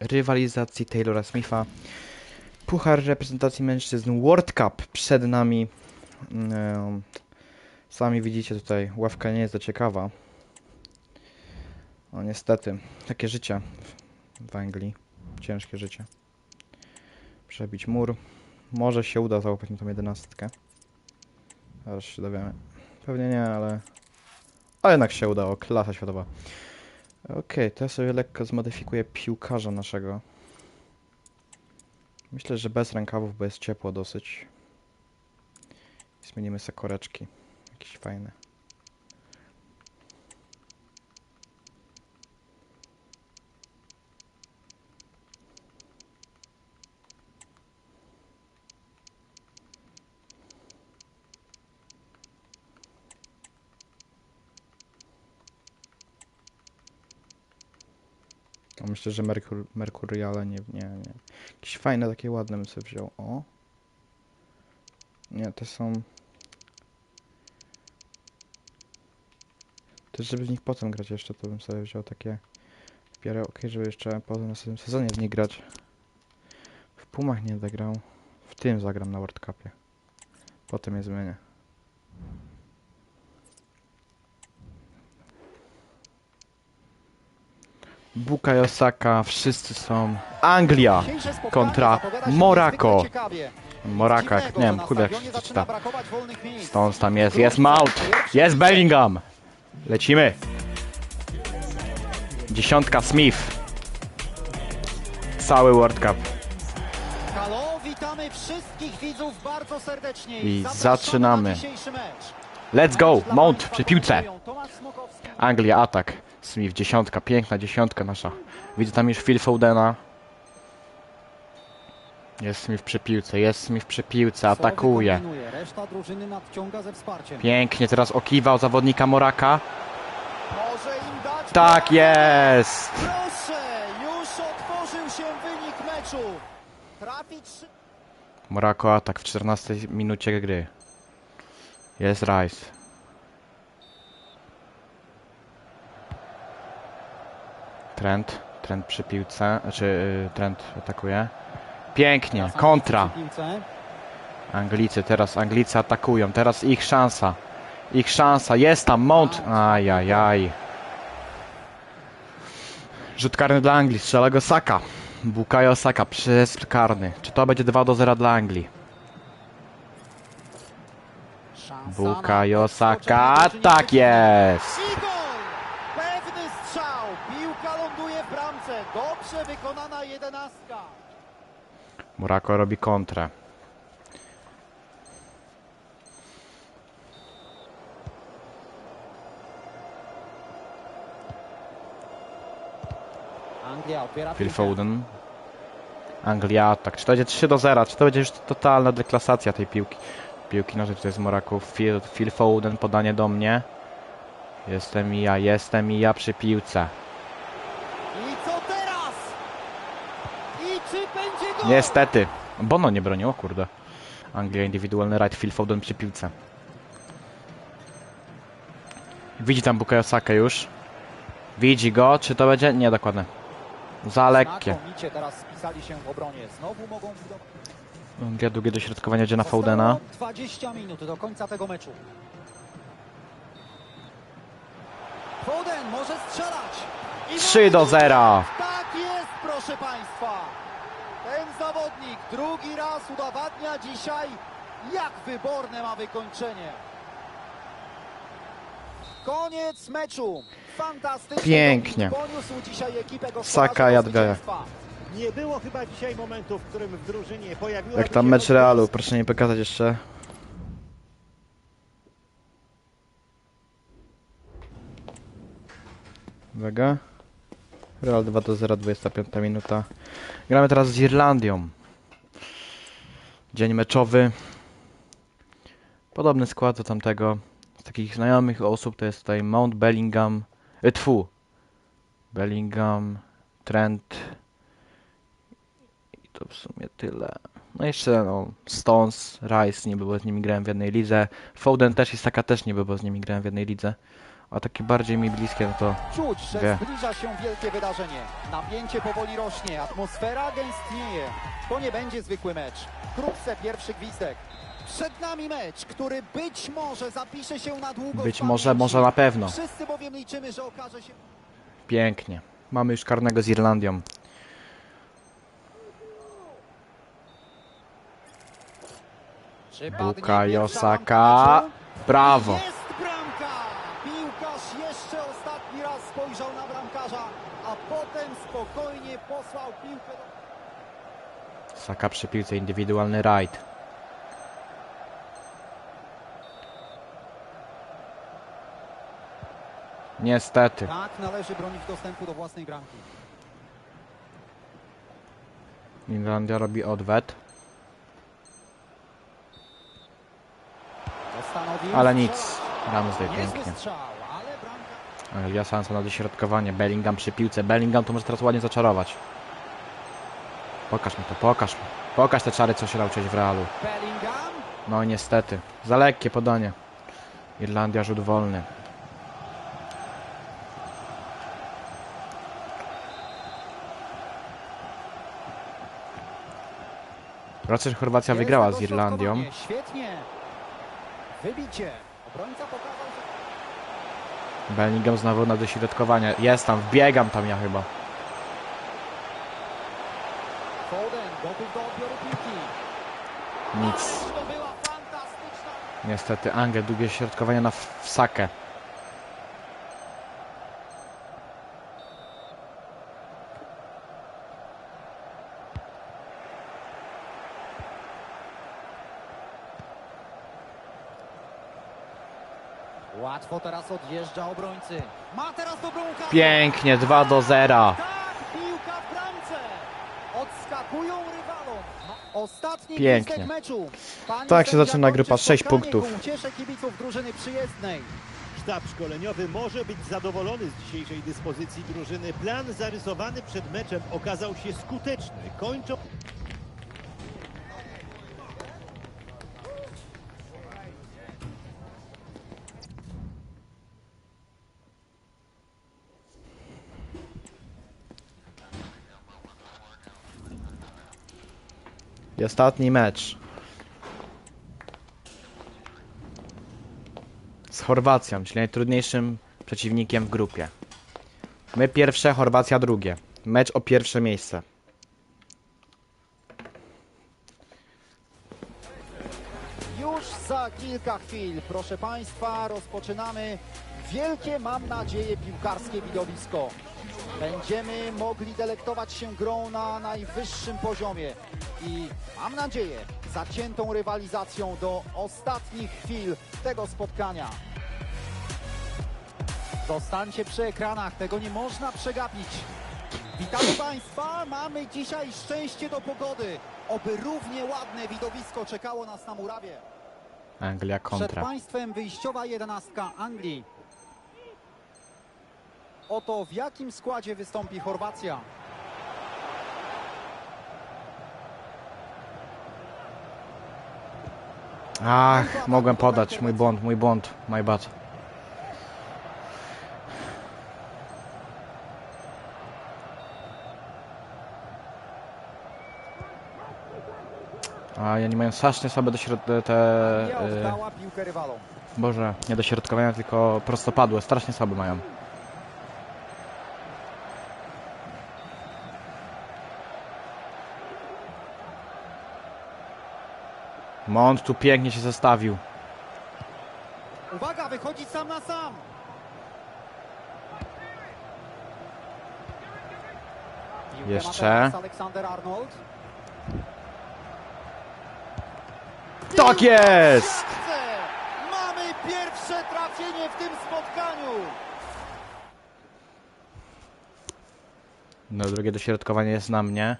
rywalizacji Taylora Smitha. Puchar reprezentacji mężczyzn World Cup przed nami. Em, Sami widzicie tutaj, ławka nie jest za ciekawa. No niestety, takie życie w Anglii. Ciężkie życie. Przebić mur. Może się uda załapać na tą jedenastkę. Zaraz się dowiemy. Pewnie nie, ale... A jednak się udało, klasa światowa. Okej, to ja sobie lekko zmodyfikuję piłkarza naszego. Myślę, że bez rękawów, bo jest ciepło dosyć. Zmienimy sobie koreczki. Jakieś fajne. A myślę, że Merkur Mercuriale nie, nie, nie. Jakieś fajne, takie ładne bym sobie wziął. O. Nie, te są... Też żeby z nich potem grać jeszcze, to bym sobie wziął takie... Wpierę, ok, żeby jeszcze potem w następnym sezonie w nich grać. W Pumach nie będę grał. W tym zagram na World Cupie. Potem je zmienię. Bukayo Osaka, wszyscy są. Anglia kontra Morako. Moraka, nie wiem, kurde jak się czyta. Stones tam jest, jest Mount, jest Bellingham. Lecimy. Dziesiątka Smith. Cały World Cup. Halo, witamy wszystkich widzów bardzo serdecznie I zaczynamy. Let's go, Mount przy piłce. Anglia, atak. Smith, dziesiątka, piękna dziesiątka nasza. Widzę tam już Phil Foudena. Jest Smith przy piłce, jest Smith przy piłce, atakuje. Pięknie teraz okiwał zawodnika Moraka. Tak jest! Morako atak w 14 minucie gry. Jest Rice. Trent. Trent przy piłce. Znaczy yy, Trent atakuje. Pięknie. Kontra. Anglicy teraz. Anglicy atakują. Teraz ich szansa. Ich szansa. Jest tam Mount. Ajajaj. Rzut karny dla Anglii. Strzela go Saka. Bukayo Saka przez karny. Czy to będzie 2 do 0 dla Anglii? Bukayo Saka. Tak jest! I gol! Pewny strzał. Piłka ląduje w bramce. Dobrze wykonana jedenastka. Morako robi kontrę. Phil. Foden. Anglia atak. Czy to będzie 3 do 0? Czy to będzie już totalna deklasacja tej piłki? Piłki nożnej to jest Morako. Phil, Phil Foden, podanie do mnie. Jestem i ja, jestem i ja przy piłce. I co teraz? I czy będzie gol? Niestety. Bono nie bronił, o kurde. Anglia indywidualny right, Phil Foden przy piłce. Widzi tam Bukayo Saka już. Widzi go, czy to będzie? Nie, dokładnie. Za lekkie. Znakomicie teraz spisali się w obronie. Znowu mogą budować. Anglia długie dośrodkowanie idzie na Foudena. 20 minut do końca tego meczu. Foden może strzelać. I 3 do mamy 0. Tak jest, proszę Państwa. Ten zawodnik drugi raz udowadnia dzisiaj, jak wyborne ma wykończenie. Koniec meczu. Fantastycznie. Pięknie. Poniósł dzisiaj ekipę Saka Jadgaja. Nie było chyba dzisiaj momentu, w którym w drużynie pojawiła Jak tam mecz Realu, proszę nie pokazać jeszcze. Uwaga. Real 2 do 0, 25 minuta. Gramy teraz z Irlandią. Dzień meczowy. Podobny skład do tamtego. Z takich znajomych osób to jest tutaj Mount Bellingham. E, tfu. Bellingham, Trent. I to w sumie tyle. No jeszcze no, Stones, Rice, nie było z nimi grałem w jednej lidze. Foden też i Saka też nie było z nimi grałem w jednej lidze. A takie bardziej mi bliskie, no to Czuć, że Wie. zbliża się wielkie wydarzenie. Napięcie powoli rośnie, atmosfera gęstnieje. To nie będzie zwykły mecz. Wkrótce pierwszy gwizdek. Przed nami mecz, który być może zapisze się na długo. być może, może na pewno. Wszyscy bowiem liczymy, że okaże się... Pięknie. Mamy już karnego z Irlandią. Bukayo Saka. Brawo. Jest bramka! Piłkarz jeszcze ostatni raz spojrzał na bramkarza, a potem spokojnie posłał piłkę do... Saka przy piłce, indywidualny rajd. Niestety. Tak należy bronić dostępu do własnej bramki. Irlandia robi odwet. Ale nic. Niezły pięknie. strzał, ale bramka... Elia Sansa na dośrodkowanie. Bellingham przy piłce. Bellingham to może teraz ładnie zaczarować. Pokaż mi to, pokaż mi. Pokaż te czary, co się nauczyłeś w Realu. No niestety. Za lekkie podanie. Irlandia rzut wolny. Raczej Chorwacja wygrała z. Irlandią. Bellingham znowu na dośrodkowanie. Jest tam, wbiegam tam ja chyba. Foden gotów do odbioru piłki. Nic. Niestety Angel, długie środkowanie na F- Sakę. Łatwo teraz odjeżdża obrońcy. Ma teraz dobrą. Pięknie, 2 do 0. Tak, piłka w bramce. Odskakują rywalom. Ma- Ostatni Pięknie. Tak się zaczyna grupa, sześć spotkanie punktów. ku uciesze kibiców drużyny przyjezdnej. Sztab szkoleniowy może być zadowolony z dzisiejszej dyspozycji drużyny. Plan zarysowany przed meczem okazał się skuteczny. Kończą... Ostatni mecz. Z Chorwacją, czyli najtrudniejszym przeciwnikiem w grupie. My pierwsze, Chorwacja drugie. Mecz o pierwsze miejsce. Już za kilka chwil, proszę Państwa, rozpoczynamy wielkie, mam nadzieję, piłkarskie widowisko. Będziemy mogli delektować się grą na najwyższym poziomie i mam nadzieję, zaciętą rywalizacją do ostatnich chwil tego spotkania. Zostańcie przy ekranach, tego nie można przegapić. Witamy Państwa, mamy dzisiaj szczęście do pogody. Oby równie ładne widowisko czekało nas na murawie. Anglia Przed kontra. Państwem wyjściowa jedenastka Anglii. Oto w jakim składzie wystąpi Chorwacja. Ach, mogłem podać. Mój błąd, mój błąd. My bad. A ja nie mają strasznie słabe dośrod... te... Y. Boże, nie dośrodkowania, tylko prostopadłe. Strasznie słabe mają. Mont tu pięknie się zestawił. Uwaga, wychodzi sam na sam. Jeszcze. Tak jest! Mamy pierwsze trafienie w tym spotkaniu. No, drugie dośrodkowanie jest na mnie.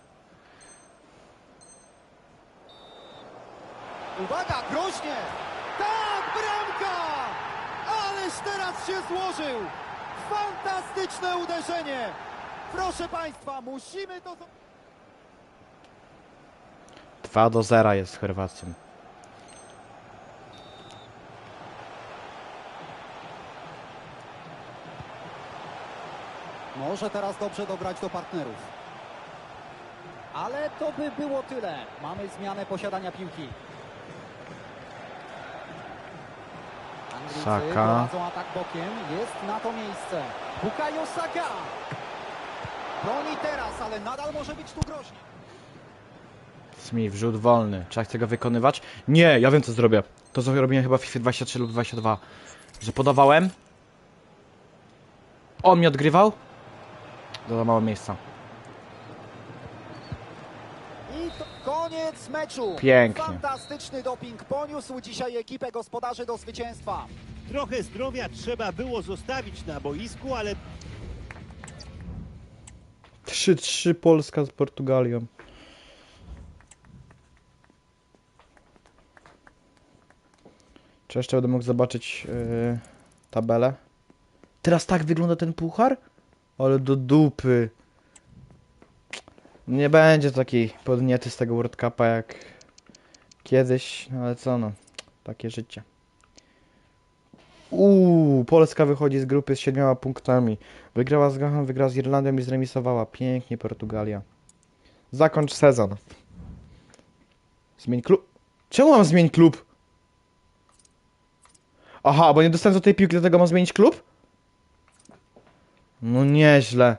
uderzenie. Proszę Państwa, musimy to... 2 do 0 jest z Chorwacją. Może teraz dobrze dobrać do partnerów. Ale to by było tyle. Mamy zmianę posiadania piłki. Saka. atak bokiem. Jest na to miejsce. Bukayo Saka. Broni teraz, ale nadal może być tu groźnie. Smith, rzut wolny. Czy ja chcę go wykonywać? Nie, ja wiem co zrobię. To co robiłem chyba w FIFA 23 lub 22. Że podawałem. On mi odgrywał. Do za mało miejsca. I to koniec meczu. Pięknie. Fantastyczny doping poniósł dzisiaj ekipę gospodarzy do zwycięstwa. Trochę zdrowia trzeba było zostawić na boisku, ale 3-3 Polska z Portugalią. Czy jeszcze będę mógł zobaczyć yy, tabelę? Teraz tak wygląda ten puchar? Ale do dupy. Nie będzie takiej podniety z tego World Cupa jak kiedyś, no ale co no, takie życie. Uuu, Polska wychodzi z grupy z siedmioma punktami. Wygrała z Gachą, wygrała z Irlandią i zremisowała. Pięknie Portugalia. Zakończ sezon. Zmień klub. Czemu mam zmienić klub? Aha, bo nie dostałem do tej piłki, dlatego mam zmienić klub? No nieźle.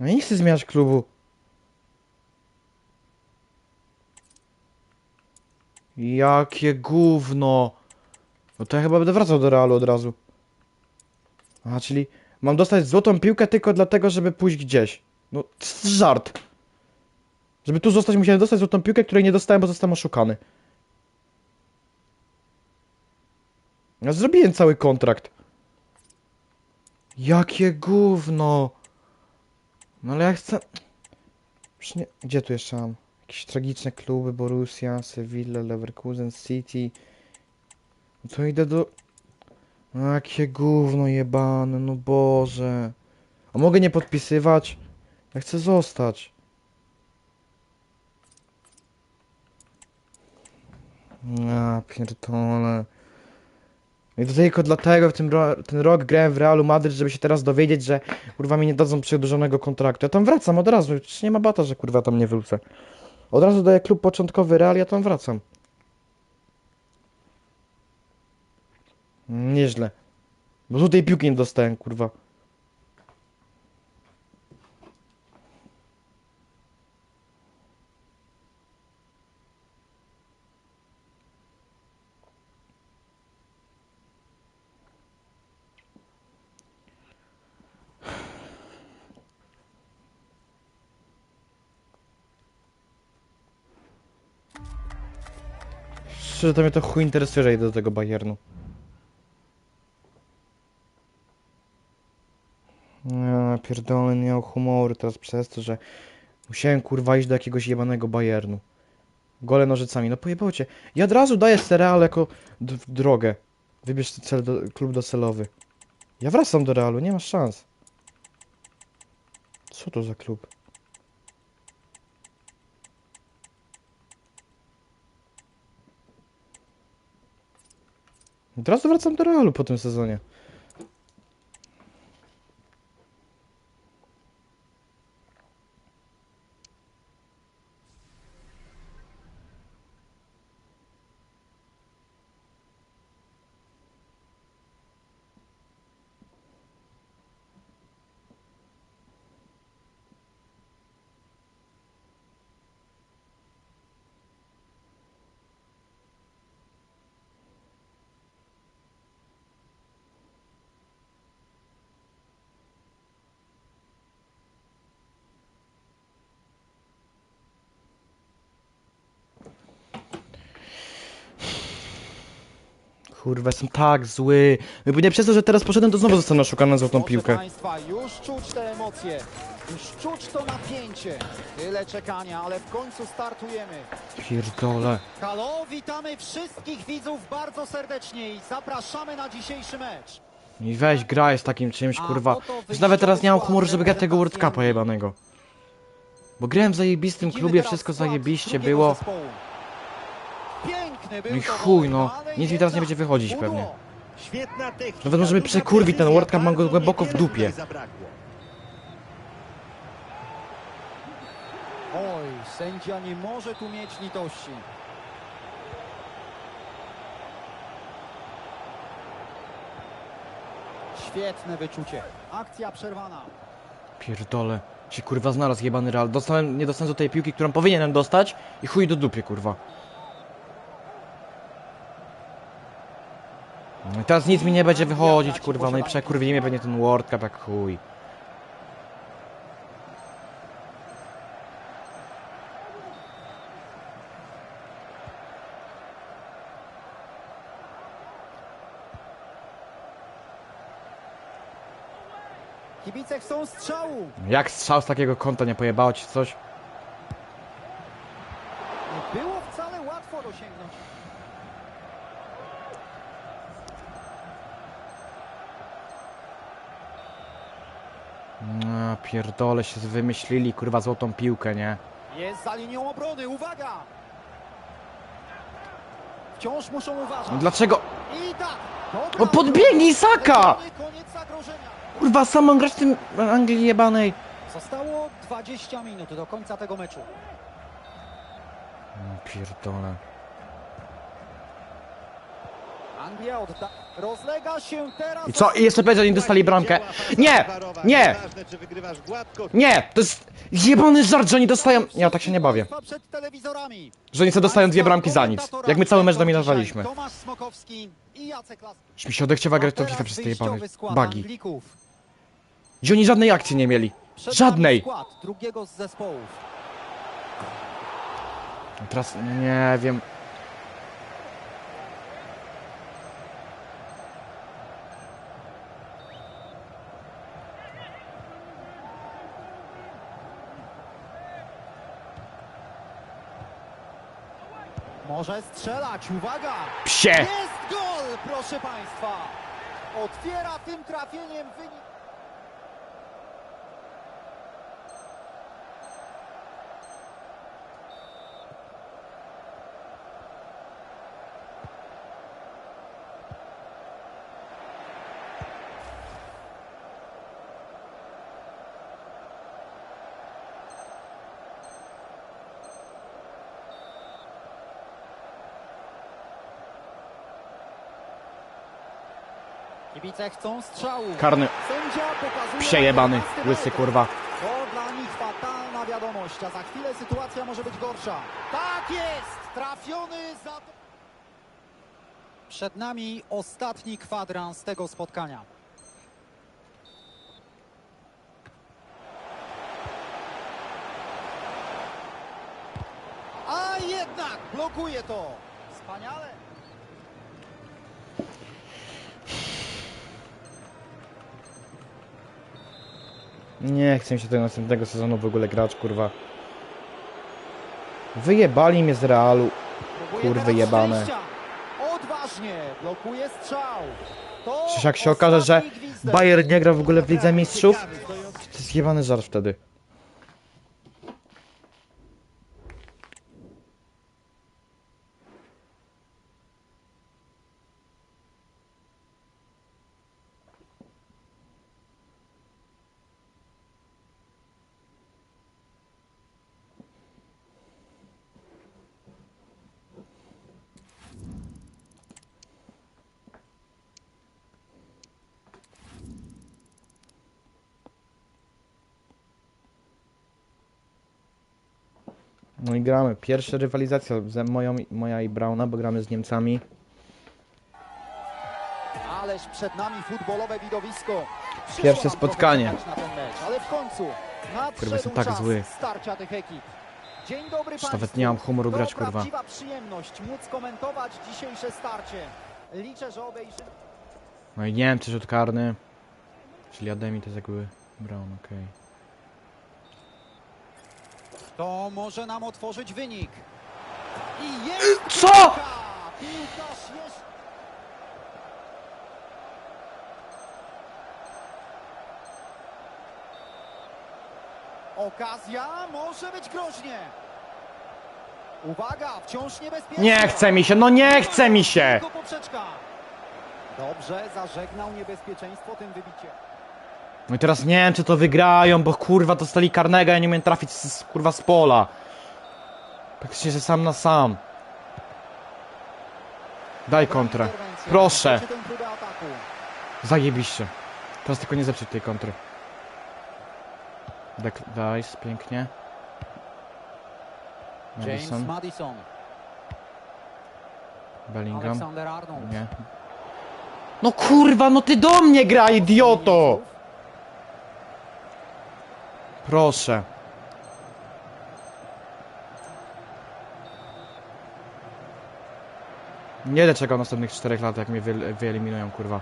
No nie chcę zmieniać klubu. Jakie gówno. No to ja chyba będę wracał do Realu od razu. Aha, czyli mam dostać złotą piłkę tylko dlatego, żeby pójść gdzieś. No, żart. Żeby tu zostać, musiałem dostać złotą piłkę, której nie dostałem, bo zostałem oszukany. Ja zrobiłem cały kontrakt. Jakie gówno. No ale ja chcę... Nie... Gdzie tu jeszcze mam? Jakieś tragiczne kluby, Borussia, Sevilla, Leverkusen, City. No to idę do... No jakie gówno jebane, no Boże. A mogę nie podpisywać? Ja chcę zostać. Ja pierdolę. I to tylko dlatego w tym ro ten rok grałem w Realu Madryt, żeby się teraz dowiedzieć, że kurwa mi nie dadzą przedłużonego kontraktu. Ja tam wracam od razu, przecież nie ma bata, że kurwa tam nie wrócę. Od razu daję klub początkowy Real, ja tam wracam. Nieźle. Bo tu tej piłki nie dostałem, kurwa. Szczerze, to mnie to chuj interesuje, że idę do tego Bayernu. Ja pierdolę, nie miał humoru teraz przez to, że musiałem kurwa iść do jakiegoś jebanego Bayernu. Gole nożycami, no pojebało cię. Ja od razu daję Real jako drogę. Wybierz cel do, klub docelowy. Ja wracam do Realu, nie masz szans. Co to za klub? Od razu wracam do Realu po tym sezonie. Kurwa, jestem tak zły. Bo nie przez to, że teraz poszedłem, to znowu zostanę oszukany na złotą piłkę. Państwa, już czuć te emocje, już czuć to napięcie. Tyle czekania, ale w końcu startujemy. Pierdolę. Halo, witamy wszystkich widzów bardzo serdecznie i zapraszamy na dzisiejszy mecz. I weź graj z takim czymś, kurwa. Już nawet teraz nie mam humoru, żeby grać tego World Cupa jebanego. Bo grałem w zajebistym klubie, wszystko zajebiście było. No i chuj, no. Nic mi teraz nie będzie wychodzić pewnie. Nawet możemy duża przekurwić ten World Cup, mam go głęboko w dupie. Oj, sędzia nie może tu mieć litości. Świetne wyczucie. Akcja przerwana. Pierdolę. Się kurwa znalazł jebany Real. Dostałem, nie dostałem do tej piłki, którą powinienem dostać i chuj do dupie, kurwa. No i teraz nic mi nie będzie wychodzić, kurwa, no i przekurwi mnie pewnie ten World Cup jak chuj. Kibice chcą strzału. Jak strzał z takiego kąta nie pojebało ci coś? Nie było wcale łatwo dosięgnąć. Pierdolę się wymyślili, kurwa, złotą piłkę, nie? Jest za linią obrony, uwaga! Wciąż muszą uważać. No dlaczego? I tak! Dobra No podbiegnij Saka! Koniec zagrożenia. Kurwa, sam mam grać w tym Anglii jebanej. Zostało 20 minut do końca tego meczu. No pierdolę. Anglia odda... Rozlega się teraz... I co? I jeszcze powiedział, że nie dostali bramkę. Nie! Nie! Nie! To jest jebany żart, że oni dostają... Ja tak się nie bawię. Że oni sobie dostają dwie bramki za nic. Jak my cały mecz dominowaliśmy. Już mi się odechciewa grać tą FIFA przez te jebane bugi. Gdzie oni żadnej akcji nie mieli. Żadnej! Teraz nie wiem. Może strzelać, uwaga! Psie! Jest gol, proszę Państwa! Otwiera tym trafieniem wynik. Kibice chcą strzału. Karny. Sędzia pokazuje Psie jebany. 11 Łysy kurwa. To dla nich fatalna wiadomość, a za chwilę sytuacja może być gorsza. Tak jest! Trafiony za to. Przed nami ostatni kwadrans tego spotkania. A jednak blokuje to. Wspaniale. Nie chcę mi się tego następnego sezonu w ogóle grać, kurwa. Wyjebali mnie z Realu. Kurwy jebane. Przecież jak się okaże, że. Bayern nie gra w ogóle w Lidze Mistrzów, to jest jebany żart wtedy. Gramy. Pierwsza rywalizacja ze moją, moja i Brauna, bo gramy z Niemcami. Ależ przed nami futbolowe widowisko. Przyszło Pierwsze spotkanie. mecz, nadszedł jestem tak zły. starcia tych ekip. Dzień dobry Już nawet nie mam humoru grać, kurwa. Liczę, że obejrzymy. No i Niemcy rzut karny. Czyli Ademi to jest jakby Brown, okej. To może nam otworzyć wynik. I jest Co? bramka! Piłkarz jest... Okazja może być groźnie. Uwaga, wciąż niebezpiecznie. Nie chce mi się, no nie chce mi się! Dobrze, zażegnał niebezpieczeństwo tym wybiciem. No i teraz nie wiem, czy to wygrają, bo kurwa dostali karnego, ja nie umiem trafić z, kurwa z pola. Praktycznie, że sam na sam. Daj kontrę. Proszę. Zajebiście. Teraz tylko nie zepsuć tej kontry. Dice, pięknie. James Madison. Bellingham. Nie. No kurwa, no ty do mnie gra, idioto! Proszę. Nie będę czekał następnych 4 lat, jak mnie wy, wyeliminują, kurwa.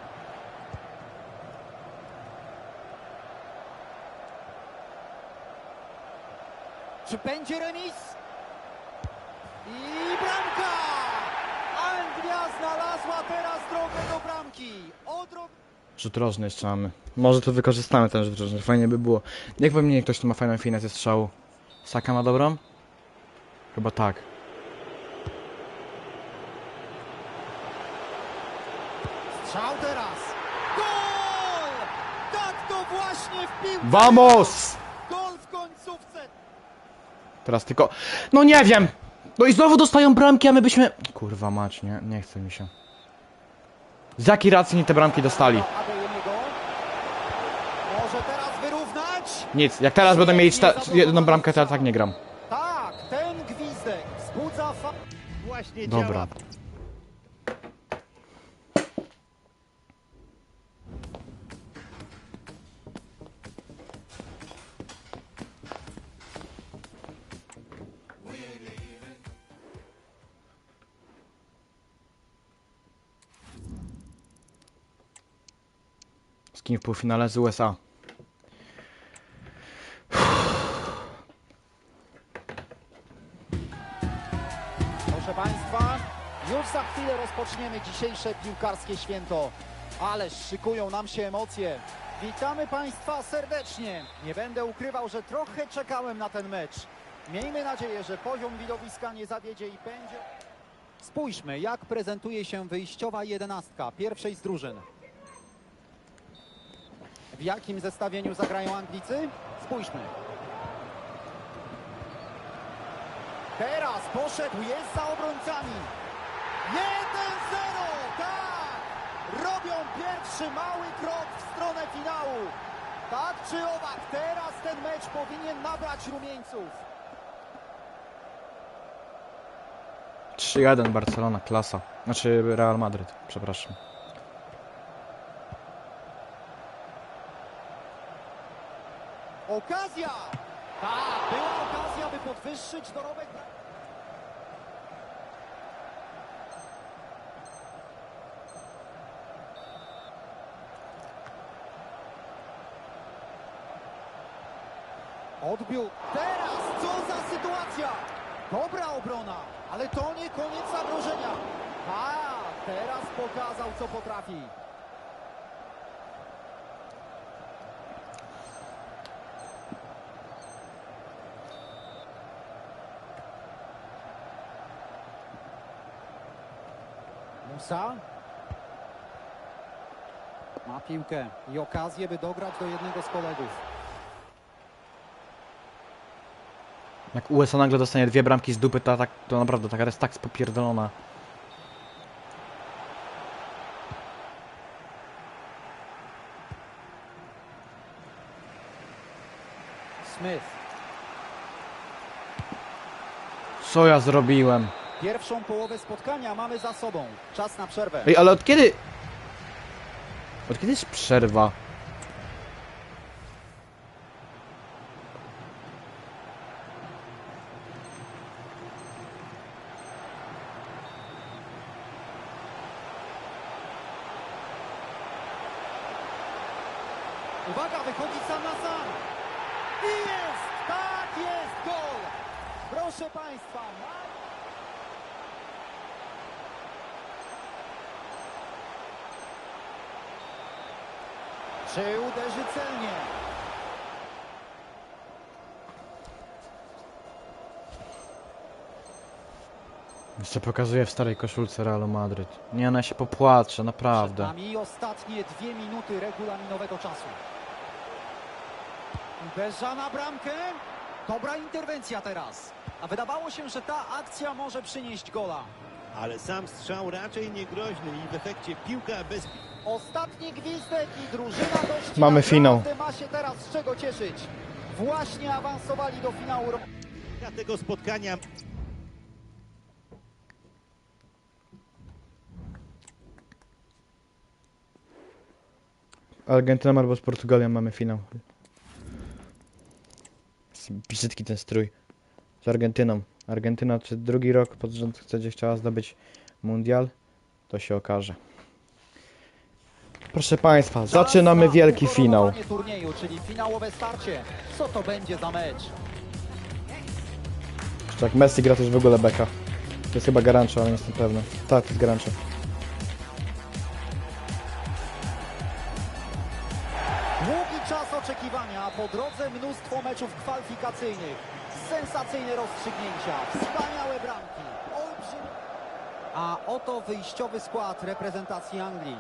Czy będzie remis? I bramka! Anglia znalazła teraz drogę do bramki. Rzut rożny jeszcze mamy. Może to wykorzystamy ten rzut rożny, fajnie by było. Niech we mnie ktoś tu ma fajną finę ze strzału. Saka ma dobrą? Chyba tak. Strzał teraz. Gol! Tak to właśnie w piłce. Vamos! Gol w końcówce. Teraz tylko... No nie wiem! No i znowu dostają bramki, a my byśmy... Kurwa mać, nie, nie chce mi się. Z jakiej racji nie te bramki dostali? Adeyemiego. Może teraz wyrównać? Nic, jak teraz będą mieli czte- jedną bramkę, to ja tak nie gram. Tak, ten gwizdek wzbudza fa... Właśnie Dobra. Z kim w półfinale? Z USA. Już za chwilę rozpoczniemy dzisiejsze piłkarskie święto. Ależ szykują nam się emocje. Witamy Państwa serdecznie. Nie będę ukrywał, że trochę czekałem na ten mecz. Miejmy nadzieję, że poziom widowiska nie zawiedzie i będzie... Spójrzmy, jak prezentuje się wyjściowa jedenastka pierwszej z drużyn. W jakim zestawieniu zagrają Anglicy? Spójrzmy. Teraz poszedł, jest za obrońcami. 1-0, tak! Robią pierwszy mały krok w stronę finału. Tak czy owak, teraz ten mecz powinien nabrać rumieńców. 3-1 Barcelona, klasa. Znaczy Real Madryt, przepraszam. Okazja! Tak, była okazja, by podwyższyć dorobek. Odbiór. Teraz co za sytuacja! Dobra obrona, ale to nie koniec zagrożenia. A, teraz pokazał co potrafi. Musa. Ma piłkę i okazję, by dograć do jednego z kolegów. Jak USA nagle dostanie dwie bramki z dupy, to, tak, to naprawdę taka jest tak spopierdolona. Smith. Co ja zrobiłem? Pierwszą połowę spotkania mamy za sobą. Czas na przerwę. Ej, ale od kiedy... Od kiedy jest przerwa? Uwaga, wychodzi sam na sam. I jest! Tak jest! Gol! Proszę Państwa, ma... Czy uderzy celnie? Jeszcze pokazuję w starej koszulce Realu Madryt. Nie, ona się popłacze, Przed naprawdę. nami ostatnie dwie minuty regulaminowego czasu. Uderza na bramkę. Dobra interwencja teraz. A wydawało się, że ta akcja może przynieść gola. Ale sam strzał raczej niegroźny i w efekcie piłka bez... Ostatni gwizdek i drużyna dość Mamy finał. ma się teraz z czego cieszyć. Właśnie awansowali do finału. ro- tego spotkania Argentyna albo z Portugalią mamy finał. Brzydki ten strój. Z Argentyną. Argentyna czy drugi rok pod rząd chce, chciała zdobyć mundial, to się okaże. Proszę Państwa, zaczynamy wielki finał. turnieju, czyli finałowe starcie. Co to będzie za mecz? Jak Messi gra to już w ogóle beka. To jest chyba Garanczo, ale nie jestem pewny. Tak, to jest Garanczo. Oczekiwania, po drodze mnóstwo meczów kwalifikacyjnych. Sensacyjne rozstrzygnięcia, wspaniałe bramki. A oto wyjściowy skład reprezentacji Anglii.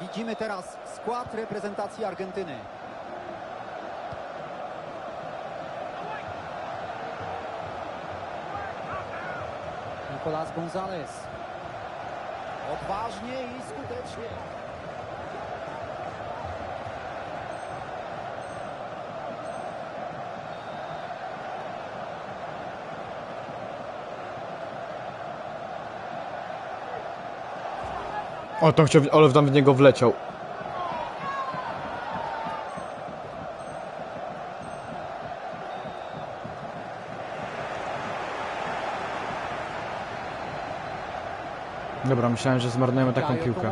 Widzimy teraz skład reprezentacji Argentyny. Nicolas Gonzalez. Odważnie i skutecznie. O, to chciał, ale tam w niego wleciał. Dobra, myślałem, że zmarnujemy taką piłkę.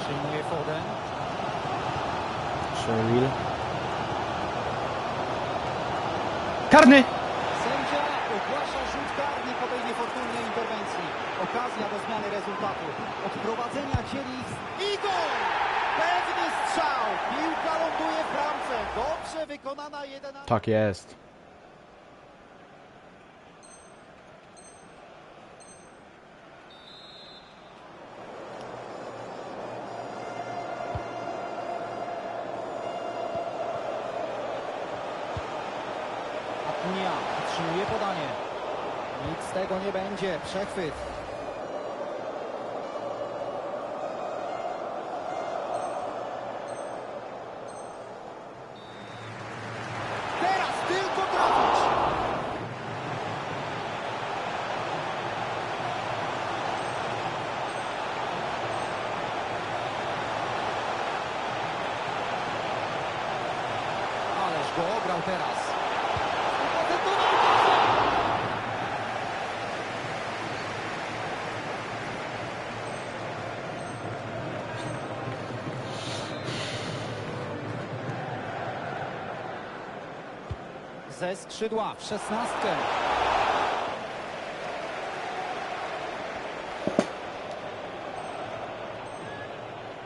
Przyjmuje Foden. Karny! Sędzia ogłasza rzut karny po tej niefortunnej interwencji. Okazja do zmiany rezultatu. Odprowadzenia dzieli ich z- i gol! Pewny strzał. Piłka ląduje w bramce. Dobrze wykonana 11. Tak jest. Akunia utrzymuje podanie. Nic z tego nie będzie. Przechwyt. Teraz tylko trafić. Ależ go ograł teraz. Ze skrzydła w szesnastkę.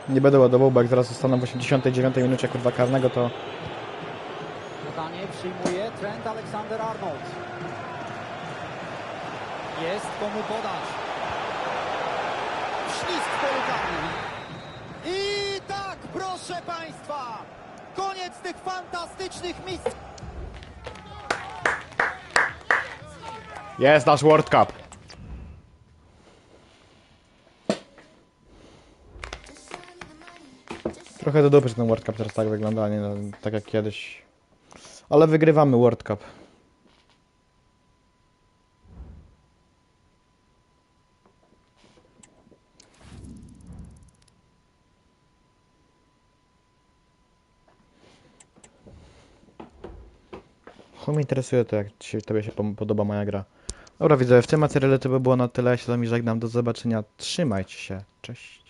Nie będę ładował, bo jak zaraz zostanę w 89 minucie kurwa karnego, to Podanie przyjmuje Trent Alexander-Arnold. Jest komu podać. Ślisk w polu. I tak, proszę Państwa, koniec tych fantastycznych mistrzostw. Jest nasz World Cup. Trochę do dupy, że ten World Cup teraz tak wygląda, a nie no, tak jak kiedyś. Ale wygrywamy World Cup. Chuj mnie interesuje to, jak ci, tobie się podoba moja gra. Dobra, widzę, w tym materiale to by było na tyle. Ja się z wami żegnam. Do zobaczenia. Trzymajcie się. Cześć.